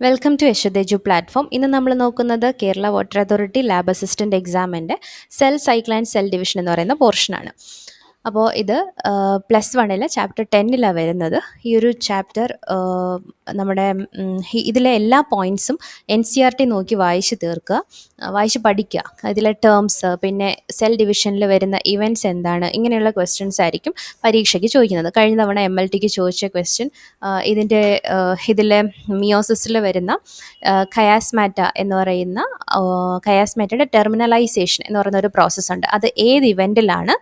Welcome to യശദേജു platform ഇന്ന് നമ്മൾ നോക്കുന്നത് Kerala water authority lab assistant എക്സാമിന്റെ സെൽ സൈക്കിൾ സെൽ ഡിവിഷൻ എന്ന് പറയുന്ന പോർഷനാണ് അപ്പോൾ ഇത് പ്ലസ് വണ്ണിലെ ചാപ്റ്റർ ടെന്നിലാണ് വരുന്നത്. ഈ ഒരു ചാപ്റ്റർ നമ്മുടെ ഇതിലെ എല്ലാ പോയിന്റ്സും എൻ സി ആർ ടി നോക്കി വായിച്ച് തീർക്കുക. വായിച്ച് പഠിക്കുക. ഇതിലെ ടേംസ് പിന്നെ സെൽ ഡിവിഷനിൽ വരുന്ന ഇവന്റ്സ് എന്താണ് ഇങ്ങനെയുള്ള ക്വസ്റ്റ്യൻസ് ആയിരിക്കും പരീക്ഷയ്ക്ക് ചോദിക്കുന്നത്. കഴിഞ്ഞ തവണ എം എൽ ടിക്ക് ചോദിച്ച ക്വസ്റ്റ്യൻ ഇതിന്റെ ഇതിലെ മിയോസിസിൽ വരുന്ന കയാസ്മാറ്റ എന്ന് പറയുന്ന കയാസ്മാറ്റയുടെ ടെർമിനലൈസേഷൻ എന്ന് പറയുന്ന ഒരു പ്രോസസ്സുണ്ട് അത് ഏത് ഇവന്റിലാണ്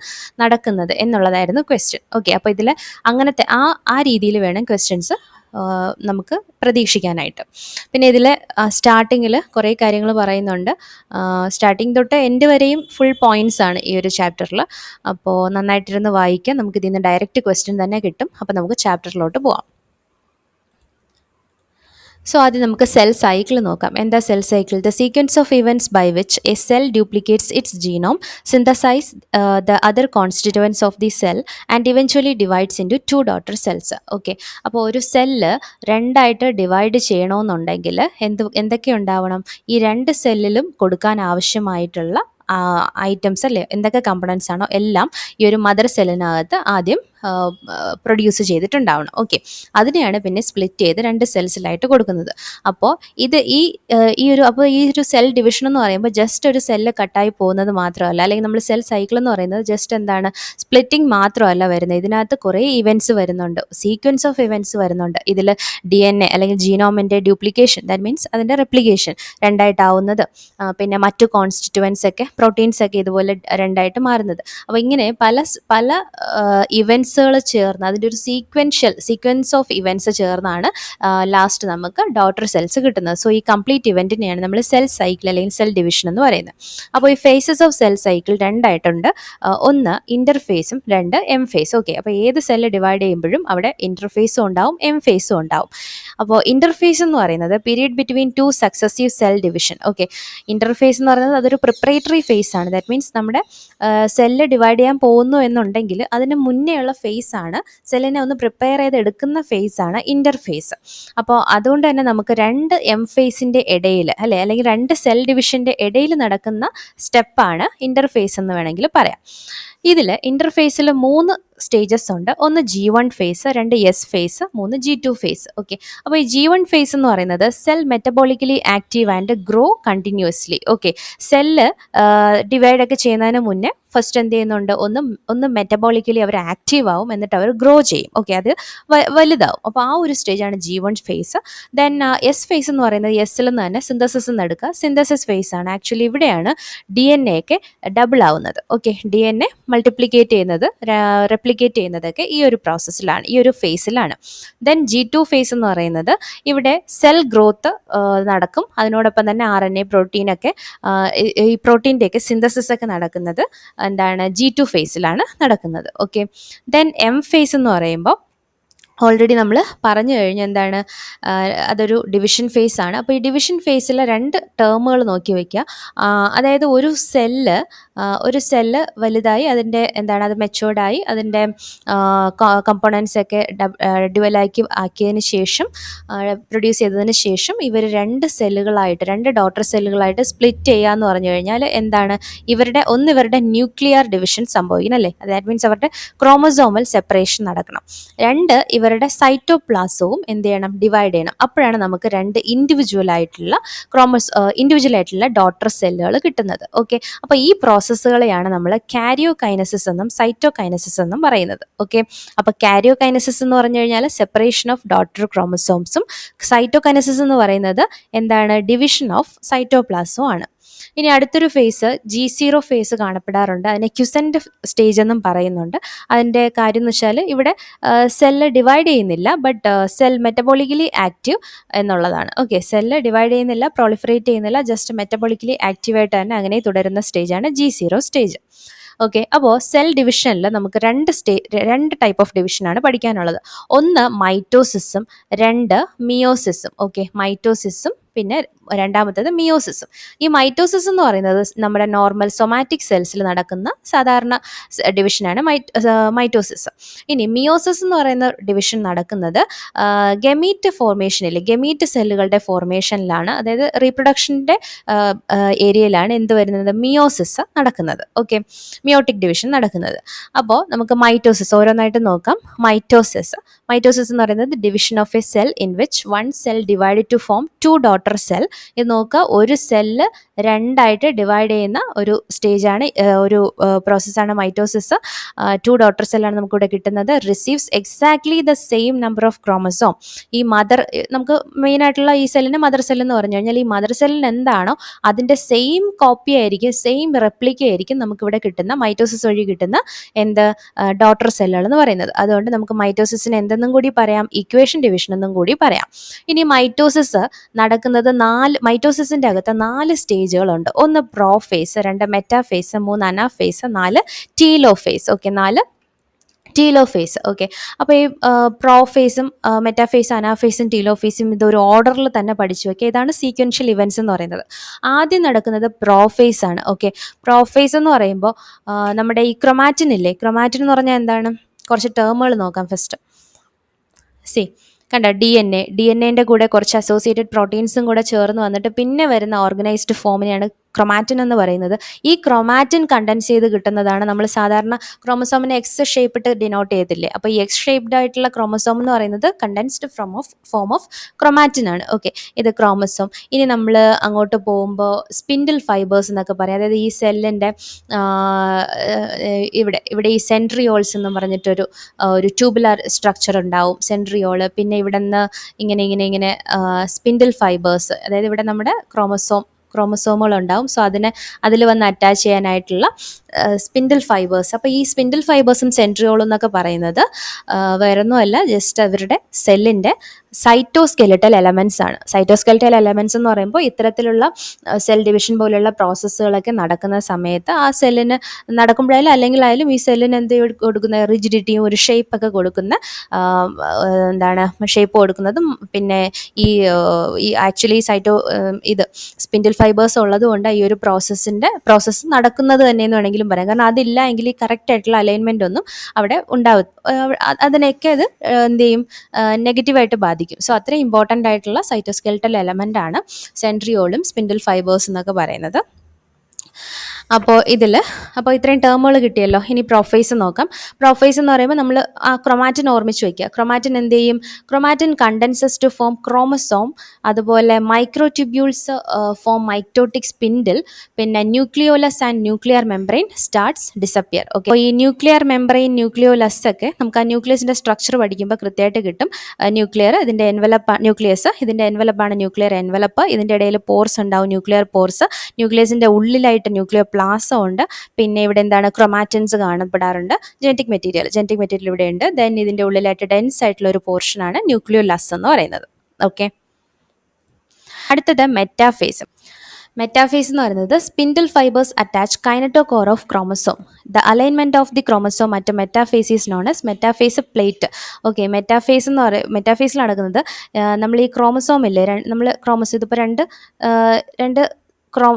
നടക്കുന്നത്? എന്നുള്ളതായിരുന്നു ക്വസ്റ്റ്യൻ ഓക്കെ അപ്പോൾ ഇതിൽ അങ്ങനത്തെ ആ ആ രീതിയിൽ വേണം ക്വസ്റ്റ്യൻസ് നമുക്ക് പ്രതീക്ഷിക്കാനായിട്ട്. പിന്നെ ഇതിൽ സ്റ്റാർട്ടിങ്ങിൽ കുറേ കാര്യങ്ങൾ പറയുന്നുണ്ട്. സ്റ്റാർട്ടിങ് തൊട്ട് എൻഡ് വരെയും ഫുൾ പോയിന്റ്സ് ആണ് ഈ ഒരു ചാപ്റ്ററിൽ അപ്പോൾ നന്നായിട്ടിരുന്ന് വായിക്കാം. നമുക്ക് ഇതിൽ നിന്ന് ഡയറക്റ്റ് ക്വസ്റ്റ്യൻ തന്നെ കിട്ടും. അപ്പോൾ നമുക്ക് ചാപ്റ്ററിലോട്ട് പോവാം. സോ ആദ്യം നമുക്ക് സെൽ സൈക്കിൾ നോക്കാം. എന്താ cell cycle the sequence of events by which a cell duplicates its genome synthesize the other constituents of the cell and eventually divides into two daughter cells okay അപ്പോൾ ഒരു cell രണ്ടായിട്ട് divide ചെയ്യണമെന്നുണ്ടെങ്കിൽ എന്ത് എന്തൊക്കെ ഉണ്ടാവണം? ഈ രണ്ട് സെല്ലിലും കൊടുക്കാൻ ആവശ്യമായിട്ടുള്ള ഐറ്റംസ് അല്ലേ? എന്തൊക്കെ കമ്പണൻസ് ആണോ? എല്ലാം ഈ ഒരു മദർ സെല്ലിനകത്ത് ആദ്യം പ്രൊഡ്യൂസ് ചെയ്തിട്ടുണ്ടാവണം. ഓക്കെ അതിനെയാണ് പിന്നെ സ്പ്ലിറ്റ് ചെയ്ത് രണ്ട് സെൽസിലായിട്ട് കൊടുക്കുന്നത്. അപ്പോൾ ഇത് ഈ ഈ ഒരു അപ്പോൾ ഈ ഒരു സെൽ ഡിവിഷൻ എന്ന് പറയുമ്പോൾ ജസ്റ്റ് ഒരു സെല്ല് കട്ടായി പോകുന്നത് മാത്രമല്ല അല്ലെങ്കിൽ നമ്മൾ സെൽ സൈക്കിൾ എന്ന് പറയുന്നത് ജസ്റ്റ് എന്താണ് സ്പ്ലിറ്റിംഗ് മാത്രമല്ല വരുന്നത്. ഇതിനകത്ത് കുറേ ഇവന്റ്സ് വരുന്നുണ്ട്. സീക്വൻസ് ഓഫ് ഇവന്റ്സ് വരുന്നുണ്ട്. ഇതിൽ ഡി എൻ എ അല്ലെങ്കിൽ ജീനോമിന്റെ ഡ്യൂപ്ലിക്കേഷൻ ദാറ്റ് മീൻസ് അതിന്റെ റെപ്ലിക്കേഷൻ രണ്ടായിട്ടാവുന്നത്. പിന്നെ മറ്റു കോൺസ്റ്റിറ്റുവൻസ് ഒക്കെ പ്രോട്ടീൻസ് ഒക്കെ ഇതുപോലെ രണ്ടായിട്ട് മാറുന്നത്. അപ്പോൾ ഇങ്ങനെ പല പല പല ഇവന്റ്സുകൾ ചേർന്ന് അതിന്റെ ഒരു സീക്വൻഷ്യൽ സീക്വൻസ് ഓഫ് ഇവൻസ് ചേർന്നാണ് ലാസ്റ്റ് നമുക്ക് ഡോട്ടർ സെൽസ് കിട്ടുന്നത്. സോ ഈ കംപ്ലീറ്റ് ഇവന്റിനെയാണ് നമ്മൾ സെൽ സൈക്കിൾ അല്ലെങ്കിൽ സെൽ ഡിവിഷൻ എന്ന് പറയുന്നത്. അപ്പോൾ ഈ ഫേസസ് ഓഫ് സെൽ സൈക്കിൾ രണ്ടായിട്ടുണ്ട്. ഒന്ന് ഇന്റർഫേസും രണ്ട് എം ഫേസ് ഓക്കെ അപ്പോൾ ഏത് സെല്ല് ഡിവൈഡ് ചെയ്യുമ്പോഴും അവിടെ ഇന്റർഫേസും ഉണ്ടാവും എം ഫേസും ഉണ്ടാവും. അപ്പോൾ ഇന്റർഫേസ് എന്ന് പറയുന്നത് period between two successive cell division okay interphase എന്ന് പറയുന്നത് അതൊരു പ്രിപ്പറേറ്ററി ഫേസ് ആണ്. ദാറ്റ് മീൻസ് നമ്മുടെ സെല്ല് ഡിവൈഡ് ചെയ്യാൻ പോകുന്നു എന്നുണ്ടെങ്കിൽ അതിന് മുന്നേ ഉള്ള ഫേസ് ആണ്. സെല്ലിനെ ഒന്ന് പ്രിപ്പയർ ചെയ്ത് എടുക്കുന്ന ഫേസ് ആണ് ഇന്റർഫേസ് അപ്പോൾ അതുകൊണ്ട് തന്നെ നമുക്ക് രണ്ട് എം ഫേസിന്റെ ഇടയിൽ അല്ലെ? അല്ലെങ്കിൽ രണ്ട് സെൽ ഡിവിഷന്റെ ഇടയിൽ നടക്കുന്ന സ്റ്റെപ്പാണ് ഇന്റർഫേസ് എന്ന് വേണമെങ്കിൽ പറയാം. ഇതിൽ ഇന്റർഫേസിൽ മൂന്ന് സ്റ്റേജസ് ഉണ്ട്. ഒന്ന് ജി വൺ ഫേസ് രണ്ട് എസ് ഫേസ് മൂന്ന് ജി ടു ഫേസ് ഓക്കെ അപ്പോൾ ഈ ജി വൺ ഫേസ് എന്ന് പറയുന്നത് cell metabolically active and grow continuously okay cell ഡിവൈഡൊക്കെ ചെയ്യുന്നതിന് മുന്നേ ഫസ്റ്റ് എന്ത് ചെയ്യുന്നുണ്ട്? ഒന്ന് ഒന്ന് മെറ്റബോളിക്കലി അവർ ആക്റ്റീവ് ആവും എന്നിട്ട് അവർ ഗ്രോ ചെയ്യും. ഓക്കെ അത് വലുതാവും. അപ്പോൾ ആ ഒരു സ്റ്റേജാണ് G one phase then S phase എന്ന് പറയുന്നത് എസ്സിൽ നിന്ന് തന്നെ സിന്തസിസ് എന്ന് എടുക്കുക. സിന്തസിസ് ഫേസ് ആണ്. ആക്ച്വലി ഇവിടെയാണ് ഡി എൻ എ ഒക്കെ ഡബിൾ ആവുന്നത്. Okay D N A multiplicate ചെയ്യുന്നത് റെപ്ലിക്കേറ്റ് ചെയ്യുന്നതൊക്കെ ഈ ഒരു പ്രോസസ്സിലാണ് ഈ ഒരു ഫേസിലാണ് ദെൻ ജി ടു ഫേസ് എന്ന് പറയുന്നത് ഇവിടെ സെൽ ഗ്രോത്ത് നടക്കും. അതിനോടൊപ്പം തന്നെ ആർ എൻ എ പ്രോട്ടീനൊക്കെ ഈ പ്രോട്ടീന്റെയൊക്കെ സിന്തസിസ് ഒക്കെ നടക്കുന്നത് എന്താണ് ജി ടു ഫേസിലാണ് നടക്കുന്നത്. ഓക്കെ ദെൻ എം ഫേസ് എന്ന് പറയുമ്പോൾ ഓൾറെഡി നമ്മൾ പറഞ്ഞു കഴിഞ്ഞു എന്താണ് അതൊരു ഡിവിഷൻ ഫേസ് ആണ്. അപ്പോൾ ഈ ഡിവിഷൻ ഫേസിലെ രണ്ട് ടേമുകൾ നോക്കി വയ്ക്കുക അതായത് ഒരു സെല്ല് ഒരു സെല്ല് വലുതായി അതിന്റെ എന്താണ് അത് മെച്ചോർഡായി അതിന്റെ കമ്പോണൻസ് ഒക്കെ ഡുവലാക്കി ആക്കിയതിന് ശേഷം പ്രൊഡ്യൂസ് ചെയ്തതിന് ശേഷം ഇവർ രണ്ട് സെല്ലുകളായിട്ട് രണ്ട് ഡോട്ടർ സെല്ലുകളായിട്ട് സ്പ്ലിറ്റ് ചെയ്യുക എന്ന് പറഞ്ഞു കഴിഞ്ഞാൽ എന്താണ് ഇവരുടെ ഒന്ന് ഇവരുടെ ന്യൂക്ലിയർ ഡിവിഷൻ സംഭവിക്കണം അല്ലേ? ദാറ്റ് മീൻസ് അവരുടെ ക്രോമസോമൽ സെപ്പറേഷൻ നടക്കണം. രണ്ട് ഇവരുടെ സൈറ്റോപ്ലാസവും എന്ത് ചെയ്യണം? ഡിവൈഡ് ചെയ്യണം. അപ്പോഴാണ് നമുക്ക് രണ്ട് ഇൻഡിവിജ്വൽ ആയിട്ടുള്ള ക്രോമസ് ഇൻഡിവിജ്വൽ ആയിട്ടുള്ള ഡോട്ടർ സെല്ലുകൾ കിട്ടുന്നത്. ഓക്കെ അപ്പോൾ ഈ പ്രോസസ്സുകളെയാണ് നമ്മൾ കാരിയോ കൈനസിസ് എന്നും സൈറ്റോ കൈനസിസ് എന്നും പറയുന്നത്. ഓക്കെ അപ്പോൾ കാരിയോ കൈനസിസ് എന്ന് പറഞ്ഞു കഴിഞ്ഞാൽ സെപ്പറേഷൻ ഓഫ് ഡോട്ടർ ക്രോമസോംസും സൈറ്റോ കൈനസിസ് എന്ന് പറയുന്നത് എന്താണ്? ഡിവിഷൻ ഓഫ് സൈറ്റോപ്ലാസും ആണ്. ഇനി അടുത്തൊരു ഫേസ് ജി സീറോ ഫേസ് കാണപ്പെടാറുണ്ട്. അതിനെ ക്യുസെന്റ് സ്റ്റേജ് എന്നും പറയുന്നുണ്ട്. അതിന്റെ കാര്യം എന്ന് വെച്ചാൽ ഇവിടെ സെല്ല് ഡിവൈഡ് ചെയ്യുന്നില്ല ബട്ട് സെൽ മെറ്റബോളിക്കലി ആക്റ്റീവ് എന്നുള്ളതാണ്. ഓക്കെ സെല്ല് ഡിവൈഡ് ചെയ്യുന്നില്ല പ്രോളിഫറേറ്റ് ചെയ്യുന്നില്ല ജസ്റ്റ് മെറ്റബോളിക്കലി ആക്റ്റീവായിട്ട് തന്നെ അങ്ങനെ തുടരുന്ന സ്റ്റേജാണ് ജി സീറോ സ്റ്റേജ് ഓക്കെ അപ്പോൾ സെൽ ഡിവിഷനിൽ നമുക്ക് രണ്ട് സ്റ്റേ രണ്ട് ടൈപ്പ് ഓഫ് ഡിവിഷനാണ് പഠിക്കാനുള്ളത്. ഒന്ന് മൈറ്റോസിസും രണ്ട് മിയോസിസും ഓക്കെ മൈറ്റോസിസും പിന്നെ രണ്ടാമത്തേത് മിയോസിസും ഈ മൈറ്റോസിസ് എന്ന് പറയുന്നത് നമ്മുടെ നോർമൽ സൊമാറ്റിക് സെൽസിൽ നടക്കുന്ന സാധാരണ ഡിവിഷനാണ് മൈറ്റോസിസ് ഇനി മിയോസിസ് എന്ന് പറയുന്ന ഡിവിഷൻ നടക്കുന്നത് ഗമീറ്റ് ഫോർമേഷനിൽ ഗമീറ്റ് സെല്ലുകളുടെ ഫോർമേഷനിലാണ് അതായത് റീപ്രൊഡക്ഷന്റെ ഏരിയയിലാണ് എന്ത് വരുന്നത്? മിയോസിസ് നടക്കുന്നത്. ഓക്കെ മിയോട്ടിക് ഡിവിഷൻ നടക്കുന്നത്. അപ്പോൾ നമുക്ക് മൈറ്റോസിസ് ഓരോന്നായിട്ട് നോക്കാം. മൈറ്റോസിസ് മൈറ്റോസിസ് എന്ന് പറയുന്നത് division of a cell in which one cell divide to form two daughter cell ഇത് നോക്കുക. ഒരു സെല്ല് രണ്ടായിട്ട് ഡിവൈഡ് ചെയ്യുന്ന ഒരു സ്റ്റേജാണ് ഒരു പ്രോസസ്സാണ് മൈറ്റോസിസ് ടു ഡോട്ടർ സെല്ലാണ് നമുക്കിവിടെ കിട്ടുന്നത്. Receives exactly the same number of chromosome ഈ മദർ നമുക്ക് മെയിൻ ആയിട്ടുള്ള ഈ സെല്ലിന് മദർ സെൽ എന്ന് പറഞ്ഞു കഴിഞ്ഞാൽ ഈ മദർ സെല്ലിന് എന്താണോ അതിന്റെ സെയിം കോപ്പി ആയിരിക്കും സെയിം റെപ്ലിക്ക ആയിരിക്കും നമുക്കിവിടെ കിട്ടുന്ന മൈറ്റോസിസ് വഴി കിട്ടുന്ന എന്ത് ഡോട്ടർ സെല്ലുകൾ എന്ന് പറയുന്നത്. അതുകൊണ്ട് നമുക്ക് മൈറ്റോസിസിന് എന്തെന്നും കൂടി പറയാം ഇക്വേഷൻ ഡിവിഷൻ എന്നും കൂടി പറയാം. ഇനി മൈറ്റോസിസ് നടക്കുന്നത് നാല് മൈറ്റോസിസിന്റെ അകത്ത് നാല് സ്റ്റേജുകളുണ്ട്. ഒന്ന് പ്രോ ഫേസ് രണ്ട് മെറ്റാഫേസ് മൂന്ന് അനാഫേസ് നാല് ടീലോ ഫേസ്. ഓക്കെ നാല് ടീലോ ഫേസ്. ഓക്കെ അപ്പോൾ ഈ പ്രോ ഫേസും മെറ്റാഫേസ് അനാഫേസും ടീലോ ഫേസും ഇതൊരു ഓർഡറിൽ തന്നെ പഠിച്ചു വെക്കുക. ഇതാണ് സീക്വൻഷ്യൽ ഇവന്റ്സ് എന്ന് പറയുന്നത്. ആദ്യം നടക്കുന്നത് പ്രോ ഫേസ് ആണ്. ഓക്കെ പ്രോ ഫേസ് എന്ന് പറയുമ്പോൾ നമ്മുടെ ഈ ക്രൊമാറ്റിൻ ഇല്ലേ? ക്രൊമാറ്റിൻ എന്ന് പറഞ്ഞാൽ എന്താണ്? കുറച്ച് ടേമുകൾ നോക്കാം ഫസ്റ്റ് സി കണ്ട D N A D N എന്റെ കൂടെ കുറച്ച് അസോസിയേറ്റഡ് പ്രോട്ടീൻസും കൂടെ ചേർന്ന് വന്നിട്ട് പിന്നെ വരുന്ന ഓർഗനൈസ്ഡ് ഫോമിനെയാണ് ക്രൊമാറ്റിൻ എന്ന് പറയുന്നത്. ഈ ക്രൊമാറ്റിൻ കണ്ടൻസ് ചെയ്ത് കിട്ടുന്നതാണ് നമ്മൾ സാധാരണ ക്രോമസോമിനെ എക്സ് ഷേപ്പിട്ട് ഡിനോട്ട് ചെയ്തില്ലേ അപ്പോൾ ഈ എക്സ് ഷേപ്ഡ് ആയിട്ടുള്ള ക്രോമസോം എന്ന് പറയുന്നത് condensed from of form of chromatin ആണ്. ഓക്കെ ഇത് ക്രോമസോം ഇനി നമ്മൾ അങ്ങോട്ട് പോകുമ്പോൾ സ്പിൻഡിൽ ഫൈബേഴ്സ് എന്നൊക്കെ പറയാം. അതായത് ഈ സെല്ലിന്റെ ഇവിടെ ഇവിടെ ഈ സെൻട്രിയോൾസ് എന്ന് പറഞ്ഞിട്ടൊരു ഒരു ട്യൂബുലർ സ്ട്രക്ചർ ഉണ്ടാവും. സെൻട്രിയോൾ പിന്നെ ഇവിടെ നിന്ന് ഇങ്ങനെ ഇങ്ങനെ ഇങ്ങനെ സ്പിൻഡിൽ ഫൈബേഴ്സ് അതായത് ഇവിടെ നമ്മുടെ ക്രോമസോം ക്രോമസോമുകൾ ഉണ്ടാവും സോ അതിനെ അതിൽ വന്ന് അറ്റാച്ച് ചെയ്യാനായിട്ടുള്ള സ്പിൻഡിൽ ഫൈബേഴ്സ് അപ്പോൾ ഈ സ്പിൻഡിൽ ഫൈബേഴ്സും സെൻട്രിയോളും എന്നൊക്കെ പറയുന്നത് വേറൊന്നുമല്ല ജസ്റ്റ് അവരുടെ സെല്ലിന്റെ സൈറ്റോസ്കെലിറ്റൽ എലമെൻസ് ആണ്. സൈറ്റോസ്കെലിറ്റൽ എലമെൻസ് എന്ന് പറയുമ്പോൾ ഇത്തരത്തിലുള്ള സെൽ ഡിവിഷൻ പോലെയുള്ള പ്രോസസ്സുകളൊക്കെ നടക്കുന്ന സമയത്ത് ആ സെല്ലിന് നടക്കുമ്പോഴായാലും അല്ലെങ്കിൽ ആയാലും ഈ സെല്ലിന് എന്ത് കൊടുക്കുന്ന റിജിഡിറ്റിയും ഒരു ഷേപ്പൊക്കെ കൊടുക്കുന്ന എന്താണ് ഷേപ്പ് കൊടുക്കുന്നതും പിന്നെ ഈ ഈ ആക്ച്വലി സൈറ്റോ ഇത് സ്പിൻഡിൽ ഫൈബേഴ്സ് ഉള്ളത് കൊണ്ട് ഈ ഒരു പ്രോസസ്സിന്റെ പ്രോസസ്സ് നടക്കുന്നത് തന്നെ എന്ന് വേണമെങ്കിലും പറയാം. കാരണം അതില്ല എങ്കിൽ ഈ കറക്റ്റ് ആയിട്ടുള്ള അലൈൻമെന്റ് ഒന്നും അവിടെ ഉണ്ടാവും അതിനൊക്കെ അത് എന്ത് ചെയ്യും? നെഗറ്റീവായിട്ട് ബാധിക്കും. സോ അത്രയും ഇമ്പോർട്ടന്റ് ആയിട്ടുള്ള സൈറ്റോസ്കെൽട്ടൽ എലമെന്റ് ആണ് സെൻട്രിയോളും സ്പിൻഡിൽ ഫൈബേഴ്സ് എന്നൊക്കെ പറയുന്നത്. അപ്പോൾ ഇതിൽ അപ്പോൾ ഇത്രയും ടേമുകൾ കിട്ടിയല്ലോ. ഇനി പ്രൊഫൈസ് നോക്കാം. പ്രൊഫൈസ് എന്ന് പറയുമ്പോൾ നമ്മൾ ആ ക്രൊമാറ്റിൻ ഓർമ്മിച്ച് വയ്ക്കുക. ക്രൊമാറ്റിൻ എന്ത് ചെയ്യും? Chromatin condenses to form chromosome അതുപോലെ microtubules form mitotic spindle പിന്നെ nucleolus and nuclear membrane starts disappear okay ഈ ന്യൂക്ലിയർ മെംബ്രെയിൻ ന്യൂക്ലിയോലസ് ഒക്കെ നമുക്ക് ആ ന്യൂക്ലിയസിന്റെ സ്ട്രക്ചർ പഠിക്കുമ്പോൾ കൃത്യമായിട്ട് കിട്ടും. ന്യൂക്ലിയർ ഇതിന്റെ എൻവലപ്പ് ന്യൂക്ലിയസ് ഇതിന്റെ എൻവലപ്പാണ് ന്യൂക്ലിയർ എൻവലപ്പ് ഇതിന്റെ ഇടയിൽ പോർസ് ഉണ്ടാവും ന്യൂക്ലിയർ പോർസ് ന്യൂക്ലിയസിന്റെ ഉള്ളിലായിട്ട് ന്യൂക്ലിയർ പ്ലാസം ഉണ്ട് പിന്നെ ഇവിടെ എന്താണ്? Chromatins കാണപ്പെടാറുണ്ട്. Genetic material. Genetic material ഇവിടെ ഉണ്ട്. ദെൻ ഇതിന്റെ ഉള്ളിലായിട്ട് ഡെൻസ് ആയിട്ടുള്ള ഒരു പോർഷനാണ് ന്യൂക്ലിയോ ലസ് എന്ന് പറയുന്നത്. ഓക്കെ അടുത്തത് മെറ്റാഫേസ് മെറ്റാഫേസ് എന്ന് പറയുന്നത് spindle fibres attach kinetochore of chromosome the alignment of the chromosome മറ്റ് metaphases as metaphase plate okay metaphase എന്ന് പറയും മെറ്റാഫേസിൽ നടക്കുന്നത് നമ്മൾ ഈ ക്രോമസോം ഇല്ലേ നമ്മൾ ക്രോമസോം ഇതിപ്പോൾ രണ്ട് രണ്ട് ക്രോ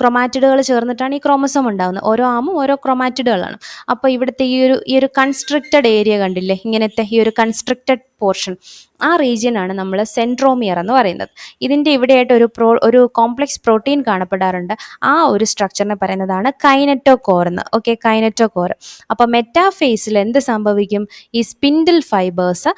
ക്രൊമാറ്റിഡുകൾ ചേർന്നിട്ടാണ് ഈ ക്രോമസോം ഉണ്ടാകുന്നത് ഓരോ ആമും ഓരോ ക്രൊമാറ്റിഡുകളാണ്. അപ്പോൾ ഇവിടുത്തെ ഈ ഒരു ഈ ഒരു കൺസ്ട്രക്റ്റഡ് ഏരിയ കണ്ടില്ലേ? ഇങ്ങനത്തെ ഈ ഒരു കൺസ്ട്രക്റ്റഡ് പോർഷൻ ആ റീജിയനാണ് നമ്മൾ സെൻട്രോമിയർ എന്ന് പറയുന്നത്. ഇതിന്റെ ഇവിടെയായിട്ട് ഒരു പ്രോ ഒരു കോംപ്ലക്സ് പ്രോട്ടീൻ കാണപ്പെടാറുണ്ട്. ആ ഒരു സ്ട്രക്ചറിനെ പറയുന്നതാണ് കൈനറ്റോകോർ എന്ന്. ഓക്കെ കൈനറ്റോകോർ അപ്പോൾ മെറ്റാഫേസിൽ എന്ത് സംഭവിക്കും? ഈ സ്പിൻഡിൽ ഫൈബേഴ്സ്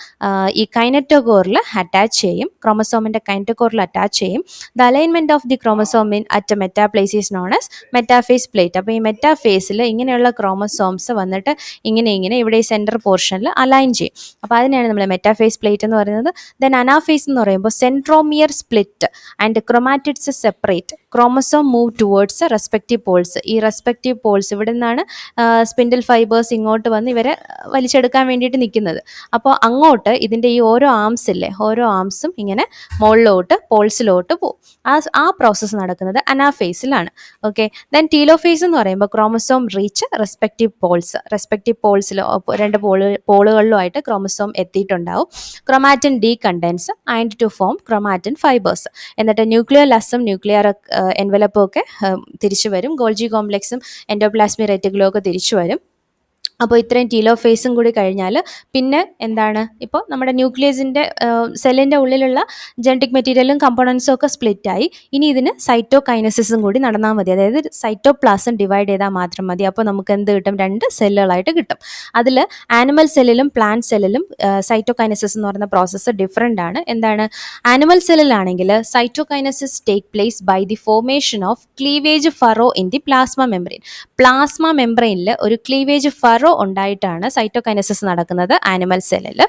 ഈ കൈനറ്റോകോറിൽ അറ്റാച്ച് ചെയ്യും. ക്രോമസോമിന്റെ കൈനറ്റോകോറിൽ അറ്റാച്ച് ചെയ്യും. The alignment of the ക്രോമസോമിൻ at metaphases known as metaphase plate അപ്പോൾ ഈ മെറ്റാഫേസിൽ ഇങ്ങനെയുള്ള ക്രോമസോംസ് വന്നിട്ട് ഇങ്ങനെ ഇങ്ങനെ ഇവിടെ ഈ സെന്റർ പോർഷനിൽ അലൈൻ ചെയ്യും. അപ്പോൾ അതിനെയാണ് നമ്മൾ മെറ്റാഫേസ് പ്ലേറ്റ് എന്ന് പറയുന്നത് ദെൻ അനാഫേസ് എന്ന് പറയുമ്പോൾ centromere split and chromatids separate chromosome move towards respective poles ഈ റെസ്പെക്റ്റീവ് പോൾസ് ഇവിടെ നിന്നാണ് സ്പിൻഡിൽ ഫൈബേഴ്സ് ഇങ്ങോട്ട് വന്ന് ഇവരെ വലിച്ചെടുക്കാൻ വേണ്ടിയിട്ട് നിൽക്കുന്നത്. അപ്പോൾ അങ്ങോട്ട് ഇതിന്റെ ഈ ഓരോ ആംസ് ഇല്ലേ ഓരോ ആംസും ഇങ്ങനെ മുകളിലോട്ട് പോൾസിലോട്ട് പോകും ആ ആ പ്രോസസ്സ് നടക്കുന്നത് അനാഫേസിലാണ് ഓക്കെ ദെൻ ടീലോഫേസ് എന്ന് പറയുമ്പോൾ chromosome reach respective poles respective പോൾസിലോ രണ്ട് പോൾ പോളുകളിലുമായിട്ട് ക്രോമസോം എത്തിയിട്ടുണ്ടാവും. ഉണ്ടാവും. Chromatin decondense and to form chromatin fibres എന്നിട്ട് ന്യൂക്ലിയർ ലസ്സും ന്യൂക്ലിയർ എൻവലപ്പും ഒക്കെ തിരിച്ചു വരും ഗോൾജി കോംപ്ലക്സും എൻഡോപ്ലാസ്മി റെറ്റിക്കുലും ഒക്കെ തിരിച്ചു വരും അപ്പോൾ ഇത്രയും ടീലോ ഫേസും കൂടി കഴിഞ്ഞാൽ പിന്നെ എന്താണ്? ഇപ്പോൾ നമ്മുടെ ന്യൂക്ലിയസിന്റെ സെല്ലിന്റെ ഉള്ളിലുള്ള ജനറ്റിക് മെറ്റീരിയലും കമ്പോണൻസും ഒക്കെ സ്പ്ലിറ്റായി ഇനി ഇതിന് സൈറ്റോ കൈനസിസും കൂടി നടന്നാൽ മതി. അതായത് സൈറ്റോ പ്ലാസം ഡിവൈഡ് ചെയ്താൽ മാത്രം മതി. അപ്പോൾ നമുക്ക് എന്ത് കിട്ടും? രണ്ട് സെല്ലുകളായിട്ട് കിട്ടും. അതിൽ ആനിമൽ സെല്ലിലും പ്ലാന്റ് സെല്ലിലും സൈറ്റോ കൈനസിസ് എന്ന് പറയുന്ന പ്രോസസ്സ് ഡിഫറെന്റ് ആണ്. എന്താണ്? Animal സെല്ലിലാണെങ്കിൽ cytokinesis take place by the formation of cleavage furrow in the plasma membrane plasma മെമ്പറൈനിൽ ഒരു ക്ലീവേജ് ഫറോ ഉണ്ടായിട്ടാണ് സൈറ്റോകൈനസിസ് നടക്കുന്നത് ആനിമൽ സെല്ലിൽ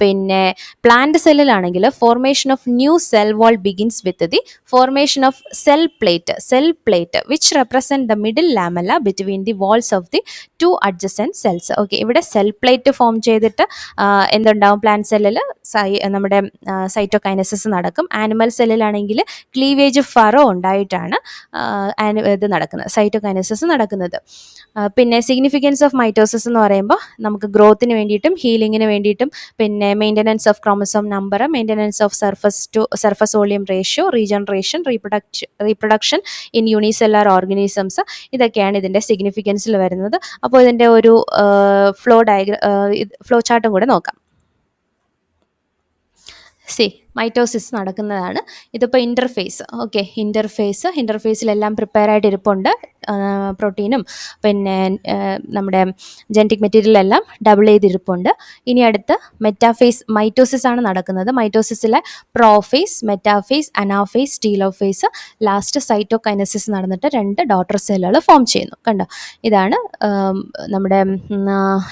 പിന്നെ plant സെല്ലിലാണെങ്കിൽ formation of new cell wall begins with the formation of cell plate cell plate which represent the middle lamella between the walls of the two adjacent cells okay ഇവിടെ cell plate form ചെയ്തിട്ട് എന്തുണ്ടാവും? Plant സെല്ലിൽ സൈ നമ്മുടെ cytokinesis നടക്കും. Animal സെല്ലിലാണെങ്കിൽ cleavage furrow ഉണ്ടായിട്ടാണ് ഇത് നടക്കുന്നത് സൈറ്റോകൈനസിസ് നടക്കുന്നത്. പിന്നെ സിഗ്നിഫിക്കൻസ് ഓഫ് മൈറ്റോസിസ് എന്ന് പറയുമ്പോൾ നമുക്ക് ഗ്രോത്തിന് വേണ്ടിയിട്ടും ഹീലിങ്ങിന് വേണ്ടിയിട്ടും പിന്നെ maintenance of chromosome number maintenance of surface to surface volume ratio regeneration reproduction reproduction in unicellular organisms ഇതൊക്കെയാണ് ഇതിന്റെ സിഗ്നിഫിക്കൻസിൽ വരുന്നത്. അപ്പോൾ ഇതിന്റെ ഒരു ഫ്ലോ ഡയഗ്ര ഫ്ലോ ചാർട്ടും കൂടെ നോക്കാം. സി മൈറ്റോസിസ് നടക്കുന്നതാണ്. ഇതിപ്പോൾ ഇന്റർഫേസ് ഓക്കെ ഇന്റർഫേസ് ഇന്റർഫേസിലെല്ലാം പ്രിപ്പയർ ആയിട്ട് ഇരിപ്പുണ്ട് പ്രോട്ടീനും പിന്നെ നമ്മുടെ ജനറ്റിക് മെറ്റീരിയലെല്ലാം ഡബിൾ ചെയ്തിരിപ്പുണ്ട്. ഇനി അടുത്ത് മെറ്റാഫേസ് മൈറ്റോസിസ് ആണ് നടക്കുന്നത്. മൈറ്റോസിസിലെ prophase metaphase anaphase telophase last cytokinesis നടന്നിട്ട് രണ്ട് ഡോട്ടർ സെല്ലുകൾ ഫോം ചെയ്യുന്നു. കണ്ടോ? ഇതാണ് നമ്മുടെ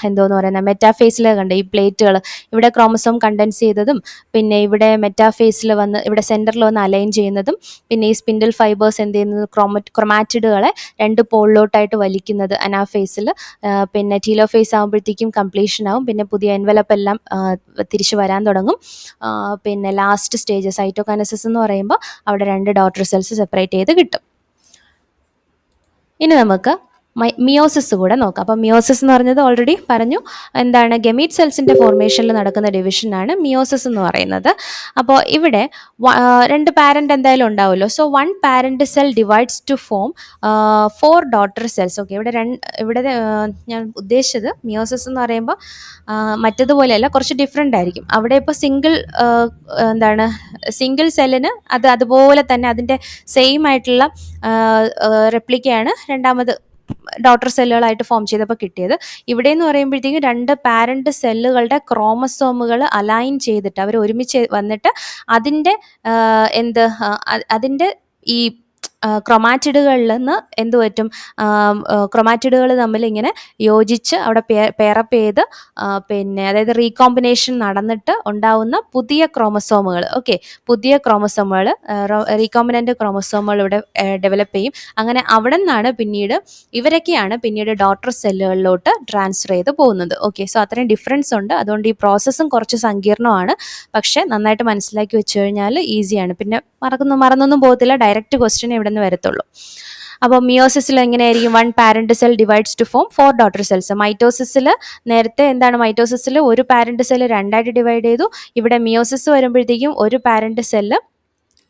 എന്തോന്ന് പറയുന്നത് മെറ്റാഫേസിൽ കണ്ടോ? ഈ പ്ലേറ്റുകൾ ഇവിടെ ക്രോമസോം കണ്ടൻസ് ചെയ്തതും പിന്നെ ഇവിടെ മെറ്റാഫേസിൽ വന്ന് ഇവിടെ സെന്ററിൽ വന്ന് അലൈൻ ചെയ്യുന്നതും പിന്നെ ഈ സ്പിൻഡിൽ ഫൈബേഴ്സ് എന്ത് ചെയ്യുന്നത്? ക്രോമ ക്രൊമാറ്റിഡുകളെ രണ്ട് പോളിലോട്ടായിട്ട് വലിക്കുന്നത് അനാഫേസിൽ പിന്നെ ടീലോഫേസ് ആകുമ്പോഴത്തേക്കും കംപ്ലീഷൻ ആവും. പിന്നെ പുതിയ എൻവലപ്പ് എല്ലാം തിരിച്ചു വരാൻ തുടങ്ങും. പിന്നെ ലാസ്റ്റ് സ്റ്റേജ് സൈറ്റോകാനസിസ് എന്ന് പറയുമ്പോൾ അവിടെ രണ്ട് ഡോട്ടർ സെൽസ് സെപ്പറേറ്റ് ചെയ്ത് കിട്ടും. ഇനി നമുക്ക് മിയോസിസ് കൂടെ നോക്കാം. അപ്പോൾ മിയോസിസ് എന്ന് പറഞ്ഞത് ഓൾറെഡി പറഞ്ഞു. എന്താണ്? ഗമീറ്റ് സെൽസിന്റെ ഫോർമേഷനിൽ നടക്കുന്ന ഡിവിഷനാണ് മിയോസിസ് എന്ന് പറയുന്നത്. അപ്പോൾ ഇവിടെ രണ്ട് പാരന്റ് എന്തായാലും ഉണ്ടാവുമല്ലോ. So one parent cell divides to form four daughter cells okay ഇവിടെ രണ്ട് ഇവിടെ ഞാൻ ഉദ്ദേശിച്ചത് മിയോസിസ് എന്ന് പറയുമ്പോൾ മറ്റതുപോലെയല്ല കുറച്ച് ഡിഫറെന്റ് ആയിരിക്കും. അവിടെ ഇപ്പോൾ സിംഗിൾ എന്താണ് സിംഗിൾ സെല്ലിന് അത് അതുപോലെ തന്നെ അതിന്റെ സെയിം ആയിട്ടുള്ള റെപ്ലിക്കയാണ് രണ്ടാമത് ഡോട്ടർ സെല്ലുകളായിട്ട് ഫോം ചെയ്തപ്പോൾ കിട്ടിയത്. ഇവിടെ എന്ന് പറയുമ്പോഴത്തേക്കും രണ്ട് പാരന്റ് സെല്ലുകളുടെ ക്രോമസോമുകൾ അലൈൻ ചെയ്തിട്ട് അവർ ഒരുമിച്ച് വന്നിട്ട് അതിന്റെ എന്ത് അതിന്റെ ഈ ക്രൊമാറ്റിഡുകളിൽ നിന്ന് എന്ത് പറ്റും? ക്രൊമാറ്റിഡുകൾ തമ്മിൽ ഇങ്ങനെ യോജിച്ച് അവിടെ പേറപ്പ് ചെയ്ത് പിന്നെ അതായത് റീകോമ്പിനേഷൻ നടന്നിട്ട് ഉണ്ടാവുന്ന പുതിയ ക്രോമസോമുകൾ ഓക്കെ പുതിയ ക്രോമസോമുകൾ റീകോമ്പിനന്റ് ക്രോമസോമുകൾ ഇവിടെ ഡെവലപ്പ് ചെയ്യും. അങ്ങനെ അവിടെ നിന്നാണ് പിന്നീട് ഇവരൊക്കെയാണ് പിന്നീട് ഡോട്ടർ സെല്ലുകളിലോട്ട് ട്രാൻസ്ഫർ ചെയ്ത് പോകുന്നത്. ഓക്കെ സോ അത്രയും ഡിഫറൻസ് ഉണ്ട്. അതുകൊണ്ട് ഈ പ്രോസസ്സും കുറച്ച് സങ്കീർണമാണ്. പക്ഷേ നന്നായിട്ട് മനസ്സിലാക്കി വെച്ച് കഴിഞ്ഞാൽ ഈസിയാണ് പിന്നെ മറക്കുന്നു മറന്നൊന്നും പോകത്തില്ല. ഡയറക്റ്റ് ക്വസ്റ്റ്യൻ ഇവിടെ നിന്ന് വരത്തുള്ളൂ. അപ്പോൾ മിയോസിസിൽ എങ്ങനെയായിരിക്കും? One parent cell divides to form four daughter cells മൈറ്റോസിസിൽ നേരത്തെ എന്താണ്? മൈറ്റോസിസിൽ ഒരു പാരന്റ് സെല്ല് രണ്ടായിട്ട് ഡിവൈഡ് ചെയ്തു. ഇവിടെ മിയോസിസ് വരുമ്പോഴത്തേക്കും ഒരു പാരന്റ് സെല്ല്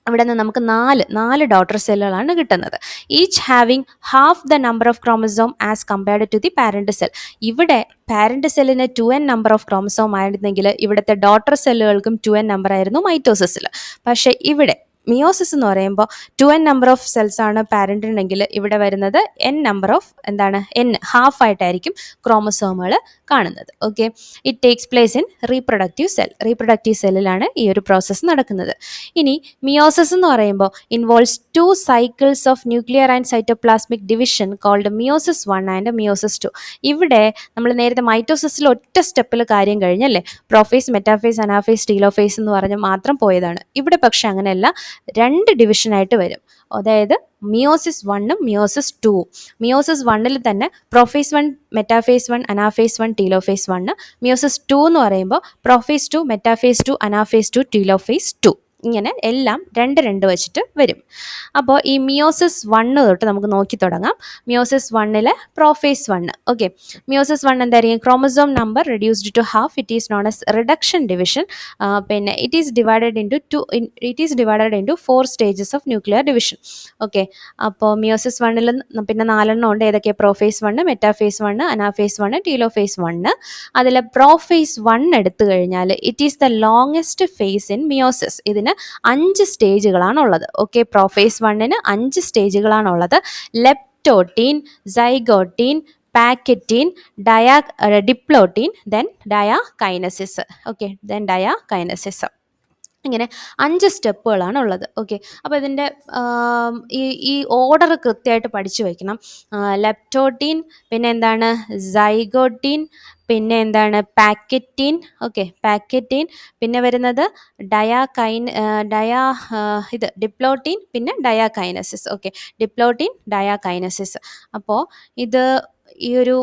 ഇവിടെ നിന്ന് നമുക്ക് നാല് നാല് ഡോട്ടർ സെല്ലുകളാണ് കിട്ടുന്നത്. Each having half the number of chromosome as compared to the parent cell ഇവിടെ പാരന്റ് സെല്ലിന് two N number of chromosome ആയിരുന്നെങ്കിൽ ഇവിടുത്തെ ഡോട്ടർ സെല്ലുകൾക്കും ടു എൻ നമ്പർ ആയിരുന്നു മൈറ്റോസിസിൽ പക്ഷേ ഇവിടെ മിയോസിസ് എന്ന് പറയുമ്പോൾ two N number of cells ആണ് പാരന്റിനുണ്ടെങ്കിൽ ഇവിടെ വരുന്നത് എൻ നമ്പർ ഓഫ് എന്താണ് എൻ ഹാഫ് ആയിട്ടായിരിക്കും ക്രോമസോമുകൾ കാണുന്നത്. Okay it takes place in reproductive cell reproductive സെല്ലിലാണ് ഈ ഒരു പ്രോസസ്സ് നടക്കുന്നത്. ഇനി മിയോസിസ് എന്ന് പറയുമ്പോൾ involves two cycles of nuclear and cytoplasmic division called meiosis one and meiosis two ഇവിടെ നമ്മൾ നേരത്തെ മൈറ്റോസിസിൽ ഒറ്റ സ്റ്റെപ്പിൽ കാര്യം കഴിഞ്ഞല്ലേ? പ്രോഫേസ് മെറ്റാഫേസ് അനാഫേസ് സ്റ്റീലോഫേസ് എന്ന് പറഞ്ഞ് മാത്രം പോയതാണ്. ഇവിടെ പക്ഷെ അങ്ങനെയല്ല. രണ്ട് ഡിവിഷനായിട്ട് വരും. അതായത് മിയോസിസ് വണ്ണും മിയോസിസ് ടൂവും മിയോസിസ് വണ്ണിൽ തന്നെ prophase one metaphase one anaphase one telophase one meiosis two എന്ന് പറയുമ്പോൾ prophase two metaphase two anaphase two telophase two ഇങ്ങനെ എല്ലാം രണ്ട് രണ്ട് വെച്ചിട്ട് വരും. അപ്പോൾ ഈ മിയോസിസ് വണ്ണ് തൊട്ട് നമുക്ക് നോക്കി തുടങ്ങാം. മിയോസിസ് വണ്ണിലെ prophase one okay meiosis one എന്തായിരിക്കും? Chromosome number reduced to half it is known as reduction division പിന്നെ it is divided into two it is divided into four stages of nuclear division okay അപ്പോൾ meiosis വണ്ണിൽ പിന്നെ നാലെണ്ണം ഉണ്ട്. ഏതൊക്കെ? Prophase one metaphase one anaphase one telophase one അതിൽ prophase one എടുത്തു കഴിഞ്ഞാൽ it is the longest phase in meiosis ഇതിന് അഞ്ച് സ്റ്റേജുകളാണുള്ളത്. ഓക്കെ പ്രോഫേസ് വണ്ണിന് അഞ്ച് സ്റ്റേജുകളാണുള്ളത്. Leptotene zygotene pachytene dia diplotene then diakinesis okay then diakinesis ഇങ്ങനെ അഞ്ച് സ്റ്റെപ്പുകളാണ് ഉള്ളത്. ഓക്കെ. അപ്പോൾ ഇതിന്റെ ഈ ഈ ഓർഡർ കൃത്യമായിട്ട് പഠിച്ചു വയ്ക്കണം ലെപ്റ്റോട്ടീൻ പിന്നെ എന്താണ്? സൈഗോട്ടീൻ പിന്നെ എന്താണ്? പാക്കറ്റീൻ. ഓക്കെ. പാക്കറ്റീൻ പിന്നെ വരുന്നത് ഡയാകൈൻ ഡയാ ഇത് ഡിപ്ലോട്ടീൻ പിന്നെ diakinesis okay. Diplotene diakinesis അപ്പോൾ ഇത് ഈ ഒരു